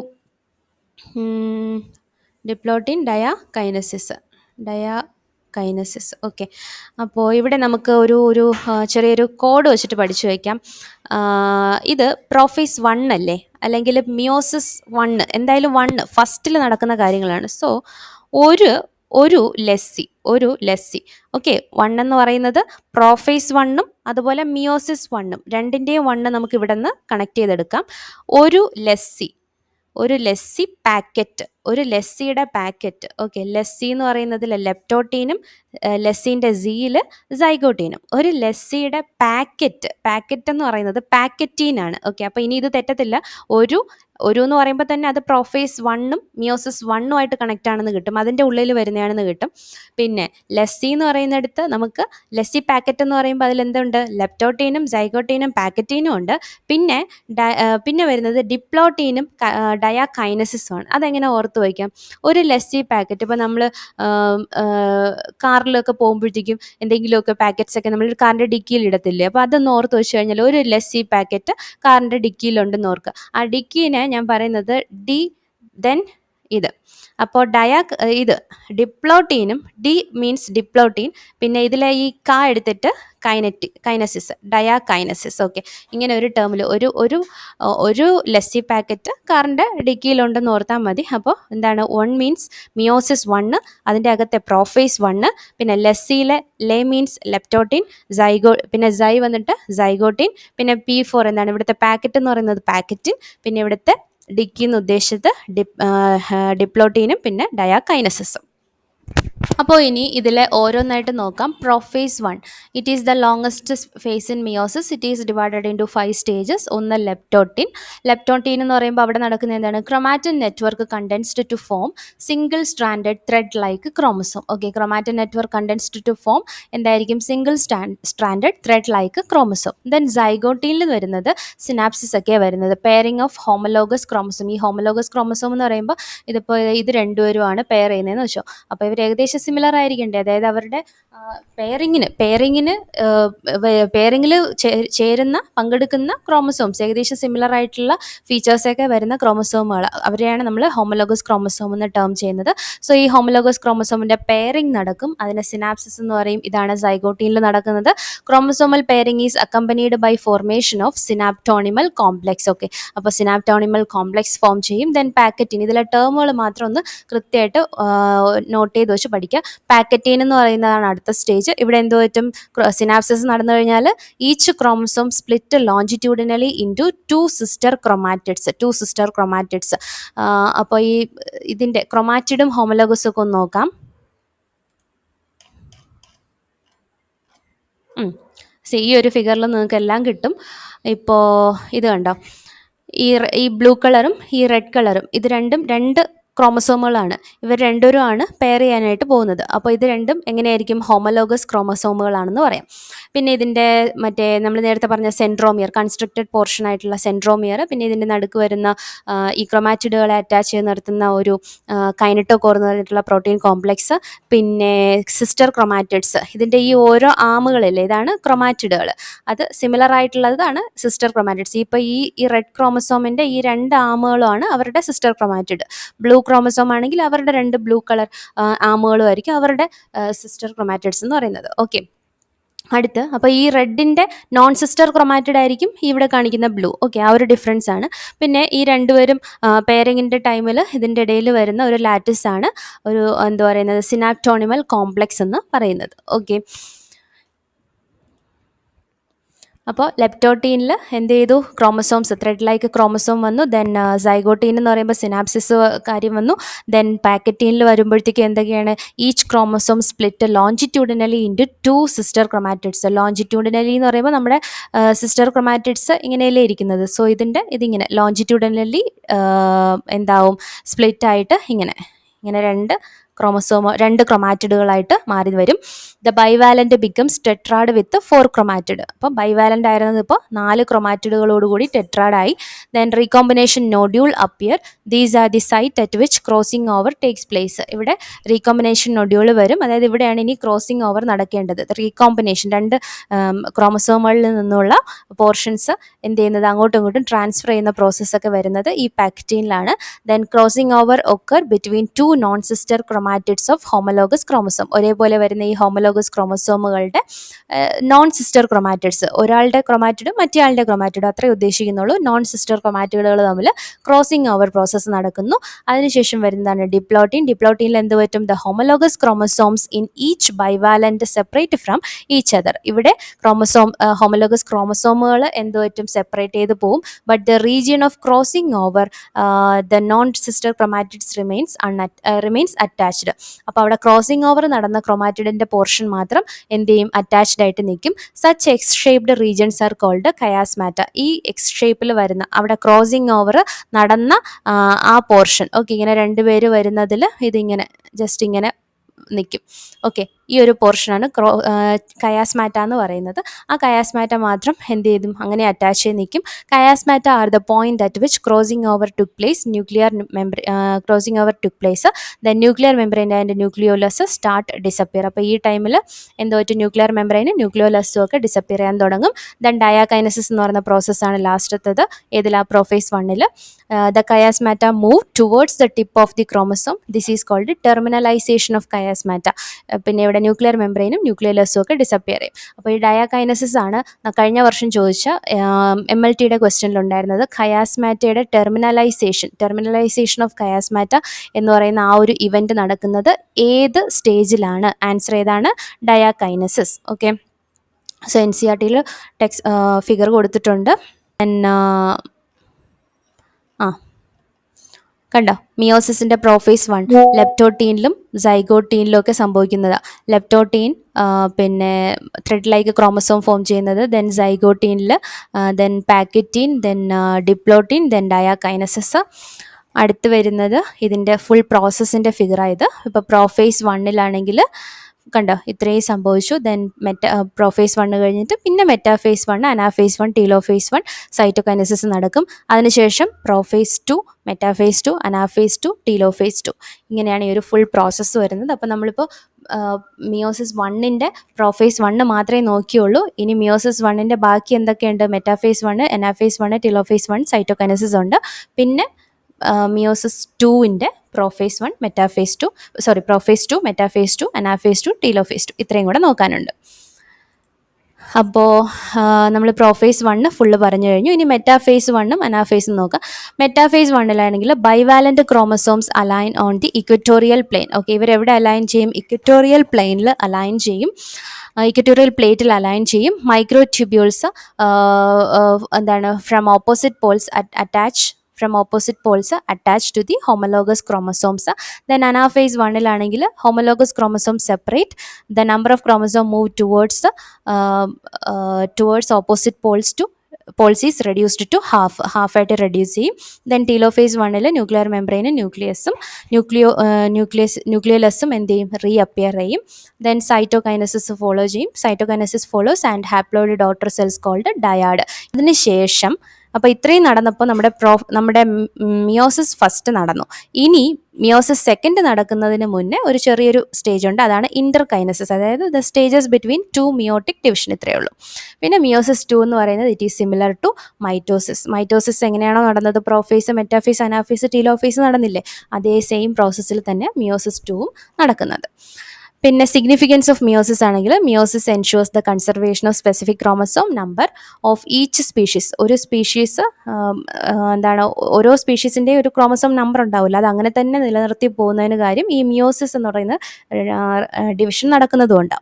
diplotene diakinesis diakinesis. Okay. അപ്പോൾ ഇവിടെ നമുക്ക് ഒരു ഒരു ചെറിയൊരു കോഡ് വെച്ചിട്ട് പഠിച്ചു വയ്ക്കാം. ഇത് പ്രോഫേസ് വൺ അല്ലേ? അല്ലെങ്കിൽ മിയോസിസ് വണ്ണ് എന്തായാലും വണ്ണ് ഫസ്റ്റിൽ നടക്കുന്ന കാര്യങ്ങളാണ്. സോ ഒരു ഒരു ലെസ്സി ഒരു ലെസ്സി. ഓക്കെ. വൺ എന്ന് പറയുന്നത് പ്രോഫേസ് വണ്ണും അതുപോലെ മിയോസിസ് വണ്ണും രണ്ടിന്റെയും വണ്ണ് നമുക്ക് ഇവിടെ നിന്ന് കണക്ട് ചെയ്തെടുക്കാം. ഒരു ലെസ്സി. ഒരു ലസ്സി പാക്കറ്റ് ഒരു ലസ്സിയുടെ പാക്കറ്റ്. ഓക്കെ ലസ്സി എന്ന് പറയുന്നതിൽ ലെപ്റ്റോട്ടീനും ലസ്സിന്റെ സീയിൽ സൈഗോട്ടീനും. ഒരു ലസ്സിയുടെ പാക്കറ്റ് പാക്കറ്റ് എന്ന് പറയുന്നത് പാക്കറ്റീനാണ്. ഓക്കെ അപ്പോൾ ഇനി ഇത് തെറ്റത്തില്ല. ഒരു ഒരു എന്ന് പറയുമ്പോൾ തന്നെ അത് പ്രൊഫേസ് വണ്ണും മിയോസിസ് വണ്ണും ആയിട്ട് കണക്റ്റ് ആണെന്ന് കിട്ടും. അതിന്റെ ഉള്ളിൽ വരുന്നതാണെന്ന് കിട്ടും. പിന്നെ ലസ്സി എന്ന് പറയുന്നിടത്ത് നമുക്ക് ലസ്സി പാക്കറ്റ് എന്ന് പറയുമ്പോൾ അതിൽ എന്തുണ്ട്? ലെപ്റ്റോട്ടീനും സൈഗോട്ടീനും പാക്കറ്റീനും ഉണ്ട്. പിന്നെ പിന്നെ വരുന്നത് ഡിപ്ലോട്ടീനും ഡയാ കൈനസിസും ആണ്. അതെങ്ങനെ ഓർത്ത് വയ്ക്കാം? ഒരു ലസ്സി പാക്കറ്റ് ഇപ്പോൾ നമ്മൾ കാറിലൊക്കെ പോകുമ്പോഴത്തേക്കും എന്തെങ്കിലുമൊക്കെ പാക്കറ്റ്സ് ഒക്കെ നമ്മൾ കാറിന്റെ ഡിക്കിയിൽ ഇടത്തില്ലേ? അപ്പോൾ അതൊന്ന് ഓർത്ത് വെച്ച് കഴിഞ്ഞാൽ ഒരു ലസ്സി പാക്കറ്റ് കാറിന്റെ ഡിക്കിയിലുണ്ടെന്ന് ഓർക്കുക. ആ ഡിക്കീനെ ഞാൻ പറയുന്നത് ഡി ദെൻ ഇത്. അപ്പോൾ ഡയാ ഇത് ഡിപ്ലോട്ടീനും ഡി മീൻസ് ഡിപ്ലോട്ടീൻ പിന്നെ ഇതിലെ ഈ കാ എടുത്തിട്ട് കൈനറ്റി കൈനസിസ് ഡയാ കൈനസിസ് ഓക്കെ ഇങ്ങനെ ഒരു ടേമിൽ ഒരു ഒരു ഒരു ലസ്സി പാക്കറ്റ് കാറിന്റെ ഡിക്കിയിലുണ്ടെന്ന് ഓർത്താൽ മതി. അപ്പോൾ എന്താണ്? വൺ മീൻസ് മിയോസിസ് വണ്ണ് അതിന്റെ അകത്തെ പ്രോഫേസ് വണ്ണ് പിന്നെ ലസ്സിയിലെ ലേ മീൻസ് ലെപ്റ്റോട്ടിൻ സൈഗോ പിന്നെ സൈ വന്നിട്ട് സൈഗോട്ടിൻ പിന്നെ പി ഫോർ എന്താണ്? ഇവിടുത്തെ പാക്കറ്റ് എന്ന് പറയുന്നത് പാക്കറ്റിൻ പിന്നെ ഇവിടുത്തെ ഡിക്കി എന്ന് ഉദ്ദേശിച്ചത് ഡിപ് ഡിപ്ലോട്ടീനും പിന്നെ ഡയാകൈനസിസും അപ്പോൾ ഇനി ഇതിലെ ഓരോന്നായിട്ട് നോക്കാം. Prophase one it is the longest phase in meiosis it is divided in to five stages ഒന്ന് ലെപ്റ്റോട്ടിൻ ലെപ്റ്റോട്ടിൻ എന്ന് പറയുമ്പോൾ അവിടെ നടക്കുന്ന എന്താണ്? Chromatin network condensed to form single stranded thread like chromosome okay chromatin network condensed to form എന്തായിരിക്കും? Single stranded thread like chromosome then സൈഗോട്ടീനിൽ വരുന്നത് synapsis ഒക്കെ വരുന്നത്. പെയറിംഗ് ഓഫ് ഹോമലോഗസ് ക്രോമസോം ഈ ഹോമലോഗസ് ക്രോമസോം എന്ന് പറയുമ്പോൾ ഇതിപ്പോൾ ഇത് രണ്ടുപേരുമാണ് പെയർ ചെയ്യുന്നതെന്ന് വെച്ചോ. അപ്പോൾ ഇവർ ഏകദേശം സിമിലർ ആയിരിക്കണ്ടേ? അതായത് അവരുടെ പെയറിങ്ങിന് പെയറിങ്ങിന് പെയറിങ്ങിൽ ചേരുന്ന പങ്കെടുക്കുന്ന ക്രോമസോംസ് ഏകദേശം സിമിലർ ആയിട്ടുള്ള ഫീച്ചേഴ്സൊക്കെ വരുന്ന ക്രോമസോമുകൾ അവരെയാണ് നമ്മൾ ഹോമലോഗസ് ക്രോമസോം എന്ന് ടേം ചെയ്യുന്നത്. സോ ഈ ഹോമലോഗസ് ക്രോമസോമിന്റെ പെയറിംഗ് നടക്കും. അതിന് സിനാപ്സിസ് എന്ന് പറയും. ഇതാണ് സൈഗോട്ടീനിൽ നടക്കുന്നത്. Chromosomal pairing is accompanied by formation of synaptonemal complex okay അപ്പോൾ സിനാപ്റ്റോണിമൽ കോംപ്ലെക്സ് ഫോം ചെയ്യും. ദെൻ പാക്കറ്റിൻ ഇതിലെ ടേമുകൾ മാത്രം ഒന്ന് കൃത്യമായിട്ട് നോട്ട് ചെയ്ത് വെച്ച് പഠിക്കുക. പാക്കറ്റീൻ എന്ന് പറയുന്നതാണ് അടുത്ത സ്റ്റേജ് ഇവിടെ എന്തോ പറ്റും സിനാപ്സിസ് നടന്നു കഴിഞ്ഞാൽ each chromosome split longitudinally into two sister chromatids two sister chromatids അപ്പോൾ ഈ ഇതിന്റെ ക്രൊമാറ്റിഡും ഹോമലോഗസും ഒക്കെ ഒന്ന് നോക്കാം. ഈ ഒരു ഫിഗറിൽ നിങ്ങൾക്ക് എല്ലാം കിട്ടും. ഇപ്പോൾ ഇത് കണ്ടോ? ഈ ഈ ബ്ലൂ കളറും ഈ റെഡ് കളറും ഇത് രണ്ടും രണ്ട് ക്രോമസോമുകളാണ്. ഇവർ രണ്ടുപേരുമാണ് പെയർ ചെയ്യാനായിട്ട് പോകുന്നത്. അപ്പോൾ ഇത് രണ്ടും എങ്ങനെയായിരിക്കും? ഹോമലോഗസ് ക്രോമസോമുകളാണെന്ന് പറയാം. പിന്നെ ഇതിന്റെ മറ്റേ നമ്മൾ നേരത്തെ പറഞ്ഞ സെൻട്രോമിയർ കൺസ്ട്രക്റ്റഡ് പോർഷൻ ആയിട്ടുള്ള സെൻട്രോമിയർ പിന്നെ ഇതിന്റെ നടുക്ക് വരുന്ന ഈ ക്രൊമാറ്റിഡുകളെ അറ്റാച്ച് ചെയ്ത് നിർത്തുന്ന ഒരു കൈനറ്റോ എന്ന് പറഞ്ഞിട്ടുള്ള പ്രോട്ടീൻ കോംപ്ലക്സ് പിന്നെ സിസ്റ്റർ ക്രൊമാറ്റിഡ്സ് ഇതിന്റെ ഈ ഓരോ ആമുകളില്ലേ ഇതാണ് ക്രൊമാറ്റിഡുകൾ അത് സിമിലർ ആയിട്ടുള്ളതാണ് സിസ്റ്റർ ക്രൊമാറ്റിഡ്സ് ഇപ്പോൾ ഈ ഈ റെഡ് ക്രോമസോമിന്റെ ഈ രണ്ട് ആമുകളുമാണ് അവരുടെ സിസ്റ്റർ ക്രൊമാറ്റിഡ് ബ്ലൂ ക്രോമസോം ആണെങ്കിൽ അവരുടെ രണ്ട് ബ്ലൂ കളർ ആമുകളും ആയിരിക്കും അവരുടെ സിസ്റ്റർ ക്രൊമാറ്റിഡ്സ് എന്ന് പറയുന്നത്. ഓക്കെ അടുത്ത് അപ്പോൾ ഈ റെഡിന്റെ നോൺ സിസ്റ്റർ ക്രൊമാറ്റഡ് ആയിരിക്കും ഇവിടെ കാണിക്കുന്ന ബ്ലൂ ഓക്കെ ആ ഒരു ഡിഫറൻസ് ആണ്. പിന്നെ ഈ രണ്ടുപേരും പേരങ്ങിന്റെ ടൈമിൽ ഇതിന്റെ ഇടയിൽ വരുന്ന ഒരു ലാറ്റിസ് ആണ്. ഒരു എന്താ പറയുന്നത് സിനാപ്റ്റോണിമൽ കോംപ്ലക്സ് എന്ന് പറയുന്നത്. ഓക്കെ അപ്പോൾ ലെപ്റ്റോട്ടീനിൽ എന്ത് ചെയ്തു ക്രോമസോംസ് ത്രെഡ് ലൈക്ക് ക്രോമസോം വന്നു ദെൻ സൈഗോട്ടീൻ എന്ന് പറയുമ്പോൾ സിനാപ്സിസ് കാര്യം വന്നു. ദെൻ പാക്കറ്റീനിൽ വരുമ്പോഴത്തേക്കും എന്തൊക്കെയാണ്? Each chromosome split longitudinally into two sister chromatids longitudinally എന്ന് പറയുമ്പോൾ നമ്മുടെ സിസ്റ്റർ ക്രൊമാറ്റിഡ്സ് ഇങ്ങനെയല്ലേ ഇരിക്കുന്നത്. സോ ഇതിന്റെ ഇതിങ്ങനെ ലോഞ്ചിറ്റ്യൂഡിനലി എന്താവും? സ്പ്ലിറ്റ് ആയിട്ട് ഇങ്ങനെ. ഇങ്ങനെ രണ്ട് ക്രോമസോമോ രണ്ട് ക്രൊമാറ്റിഡുകളായിട്ട് മാറി വരും the bivalent becomes tetrad with four chromatid അപ്പോൾ ബൈവാലന്റ് ആയിരുന്നത് ഇപ്പോൾ നാല് ക്രൊമാറ്റിഡുകളോടുകൂടി ടെട്രാഡായി then recombination nodule appear these are the site at which crossing over takes place ഇവിടെ റീകോമ്പിനേഷൻ നോഡ്യൂൾ വരും. അതായത് ഇവിടെയാണ് ഇനി ക്രോസിംഗ് ഓവർ നടക്കേണ്ടത്. റീകോമ്പിനേഷൻ രണ്ട് ക്രോമസോമുകളിൽ നിന്നുള്ള പോർഷൻസ് എന്ത് ചെയ്യുന്നത്? അങ്ങോട്ടും ഇങ്ങോട്ടും ട്രാൻസ്ഫർ ചെയ്യുന്ന പ്രോസസ്സൊക്കെ വരുന്നത് ഈ പാക്റ്റീനിലാണ് then crossing over occur between two non sister chromatids of homologous chromosome ഒരേപോലെ വരുന്ന ഈ ഹോമലോഗസ് ക്രോമസോമുകളുടെ നോൺ സിസ്റ്റർ ക്രൊമാറ്റിഡ്സ് ഒരാളുടെ ക്രൊമാറ്റിഡും മറ്റേയാളുടെ ക്രൊമാറ്റിഡും അത്രേ ഉദ്ദേശിക്കുന്നുള്ളൂ. നോൺ സിസ്റ്റർ ക്രൊമാറ്റിഡുകൾ തമ്മിൽ ക്രോസിംഗ് ഓവർ പ്രോസസ്സ് നടക്കുന്നു. അതിനുശേഷം വരുന്നതാണ് ഡിപ്ലോട്ടീൻ ഡിപ്ലോട്ടീനിൽ എന്ത് പറ്റും? The homologous chromosomes in each bivalent separate from each other ഇവിടെ ക്രോമസോം ഹോമലോഗസ് ക്രോമസോമുകൾ എന്ത് പറ്റും? സെപ്പറേറ്റ് ചെയ്ത് പോവും. But the region of crossing over the non sister chromatids remains un remains attached അപ്പോൾ അവിടെ ക്രോസിംഗ് ഓവർ നടന്ന ക്രൊമാറ്റിഡിന്റെ പോർഷൻ മാത്രം എന്ത് ചെയ്യും? അറ്റാച്ച്ഡ് ആയിട്ട് നിൽക്കും. Such X shaped regions are called chiasmata ഈ എക്സ് ഷേപ്പിൽ വരുന്ന അവിടെ ക്രോസിംഗ് ഓവർ നടന്ന ആ പോർഷൻ ഓക്കെ ഇങ്ങനെ രണ്ടുപേര് വരുന്നതിൽ ഇതിങ്ങനെ ജസ്റ്റ് ഇങ്ങനെ നിൽക്കും ഓക്കെ ഈ ഒരു പോർഷനാണ് ക്രോ കയാസ്മാറ്റ എന്ന് പറയുന്നത്. ആ കയാസ്മാറ്റ മാത്രം എന്ത് ചെയ്തും അങ്ങനെ അറ്റാച്ച് ചെയ്ത് നിൽക്കും chiasmata are the point at which crossing over took place nuclear member crossing over took place the nuclear membrane അതിന്റെ ന്യൂക്ലിയോലസ് സ്റ്റാർട്ട് ഡിസപ്പിയർ അപ്പോൾ ഈ ടൈമിൽ എന്തോ ഒരു ന്യൂക്ലിയർ മെമ്പറൈനും ന്യൂക്ലിയോലസും ഒക്കെ ഡിസപ്പിയർ ചെയ്യാൻ തുടങ്ങും. ദെൻ ഡയാകൈനസിസ് എന്ന് പറയുന്ന പ്രോസസ്സാണ് ലാസ്റ്റത്തത് ഏതിൽ ആ പ്രൊഫേസ് വണ്ണിൽ the chiasmata move towards the tip of the chromosome this is called terminalisation of chiasmata പിന്നെ ഇവിടെ ന്യൂക്ലിയർ മെമ്പറൈനും ന്യൂക്ലിയലസും ഒക്കെ ഡിസപ്പിയർ ചെയ്യും. അപ്പോൾ ഈ ഡയാകൈനസിസ് ആണ് കഴിഞ്ഞ വർഷം ചോദിച്ച എം എൽ ടിയുടെ ക്വസ്റ്റ്യനിലുണ്ടായിരുന്നത് കയാസ്മാറ്റയുടെ ടെർമിനലൈസേഷൻ ടെർമിനലൈസേഷൻ ഓഫ് കയാസ്മാറ്റ എന്ന് പറയുന്ന ആ ഒരു ഇവന്റ് നടക്കുന്നത് ഏത് സ്റ്റേജിലാണ്? ആൻസർ ഏതാണ്? Diakinesis. Okay. So N C R ടിയിൽ ടെക്സ് ഫിഗർ കൊടുത്തിട്ടുണ്ട്. ആ കണ്ടോ? മിയോസിസിന്റെ പ്രോഫേസ് വൺ ലെപ്റ്റോട്ടീനിലും സൈഗോട്ടീനിലും ഒക്കെ സംഭവിക്കുന്നത്. ലെപ്റ്റോട്ടീൻ പിന്നെ ത്രെഡ് ലൈക്ക് ക്രോമസോം ഫോം ചെയ്യുന്നത് then സൈഗോട്ടീനിൽ then pachytene then diplotene then diakinesis അടുത്ത് വരുന്നത് ഇതിന്റെ ഫുൾ പ്രോസസ്സിന്റെ ഫിഗറായത് ഇപ്പോൾ പ്രോഫേസ് വണ്ണിലാണെങ്കിൽ കണ്ടോ ഇത്രയും സംഭവിച്ചു. ദെൻ മെറ്റ പ്രോഫേസ് വണ്ണ് കഴിഞ്ഞിട്ട് പിന്നെ metaphase one anaphase one telophase one cytokinesis നടക്കും. അതിനുശേഷം prophase two metaphase two anaphase two telophase two ഇങ്ങനെയാണ് ഈ ഒരു ഫുൾ പ്രോസസ്സ് വരുന്നത്. അപ്പോൾ നമ്മളിപ്പോൾ മിയോസിസ് വണ്ണിന്റെ പ്രോഫേസ് വണ്ണ് മാത്രമേ നോക്കിയുള്ളൂ. ഇനി മിയോസിസ് വണ്ണിന്റെ ബാക്കി എന്തൊക്കെയുണ്ട്? Metaphase one anaphase one telophase one cytokinesis ഉണ്ട്. പിന്നെ മിയോസിസ് ടുവിന്റെ prophase one metaphase two sorry prophase two metaphase two anaphase two telophase two ഇത്രയും കൂടെ നോക്കാനുണ്ട്. അപ്പോൾ നമ്മൾ പ്രോഫേസ് വണ്ണ് ഫുള്ള് പറഞ്ഞു കഴിഞ്ഞു. ഇനി മെറ്റാഫേസ് വണ്ണും അനാഫേസും നോക്കാം. Metaphase വണ്ണിലാണെങ്കിൽ bivalent chromosomes align on the equatorial plane okay ഇവരെവിടെ align ചെയ്യും? ഇക്വറ്റോറിയൽ പ്ലെയിനിൽ അലൈൻ ചെയ്യും. ഇക്വറ്റോറിയൽ പ്ലേറ്റിൽ അലൈൻ ചെയ്യും. മൈക്രോ ട്യൂബ്യൂൾസ് എന്താണ് from opposite poles attach from opposite poles attach to the homologous chromosomes then anaphase വണ്ണിലാണെങ്കിൽ homologous chromosome separate the number of chromosome move towards towards opposite poles to പോൾസീസ് reduced to half ഹാഫായിട്ട് reduce ചെയ്യും. Then telophase വണ്ണിൽ nuclear മെംബ്രെയിനും ന്യൂക്ലിയസും ന്യൂക്ലിയോ nucleus ന്യൂക്ലിയലസും എന്ത് ചെയ്യും? Reappear ചെയ്യും. Then cytokinesis follow ചെയ്യും. Cytokinesis follows and haploid daughter cells called dyad ഇതിന് ശേഷം അപ്പോൾ ഇത്രയും നടന്നപ്പോൾ നമ്മുടെ പ്രോ നമ്മുടെ മിയോസിസ് ഫസ്റ്റ് നടന്നു. ഇനി മിയോസിസ് സെക്കൻഡ് നടക്കുന്നതിന് മുന്നേ ഒരു ചെറിയൊരു സ്റ്റേജ് ഉണ്ട്. അതാണ് ഇന്റർ കൈനസിസ് അതായത് the stages between two meiotic division ഇത്രയേ ഉള്ളൂ. പിന്നെ മിയോസിസ് ടു എന്ന് പറയുന്നത് it is similar to mitosis mitosis എങ്ങനെയാണോ നടന്നത്? പ്രോഫേസ് മെറ്റാഫീസ് അനാഫീസ് ടീലോഫീസ് നടന്നില്ലേ? അതേ സെയിം പ്രോസസ്സിൽ തന്നെ മിയോസിസ് ടുവും നടക്കുന്നത്. പിന്നെ സിഗ്നിഫിക്കൻസ് ഓഫ് മിയോസിസ് ആണെങ്കിൽ meiosis ensures the conservation of specific chromosome number of each species ഒരു സ്പീഷീസ് എന്താണ് ഓരോ സ്പീഷീസിന്റെ ഒരു ക്രോമസോം നമ്പർ ഉണ്ടാവില്ല. അത് അങ്ങനെ തന്നെ നിലനിർത്തി പോകുന്നതിന് കാര്യം ഈ മിയോസിസ് എന്ന് പറയുന്ന division നടക്കുന്നതുകൊണ്ട്.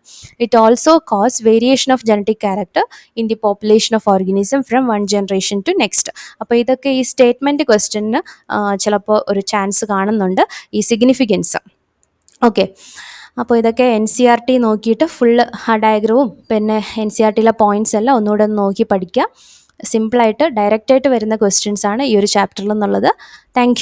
It also cause variation of genetic character in the population of organism from one generation to next അപ്പോൾ ഇതൊക്കെ ഈ സ്റ്റേറ്റ്മെന്റ് ക്വസ്റ്റ്യന് ചിലപ്പോൾ ഒരു ചാൻസ് കാണുന്നുണ്ട്. ഈ സിഗ്നിഫിക്കൻസ് ഓക്കെ അപ്പോൾ ഇതൊക്കെ എൻ സി ആർ ടി നോക്കിയിട്ട് ഫുള്ള് ആ ഡയഗ്രവും പിന്നെ എൻ സി ആർ ടിയിലെ പോയിന്റ്സ് എല്ലാം ഒന്നുകൂടെ ഒന്ന് നോക്കി പഠിക്കുക. സിമ്പിളായിട്ട് ഡയറക്റ്റായിട്ട് വരുന്ന ക്വസ്റ്റ്യൻസ് ആണ് ഈ ഒരു ചാപ്റ്ററിൽ നിന്നുള്ളത്. താങ്ക്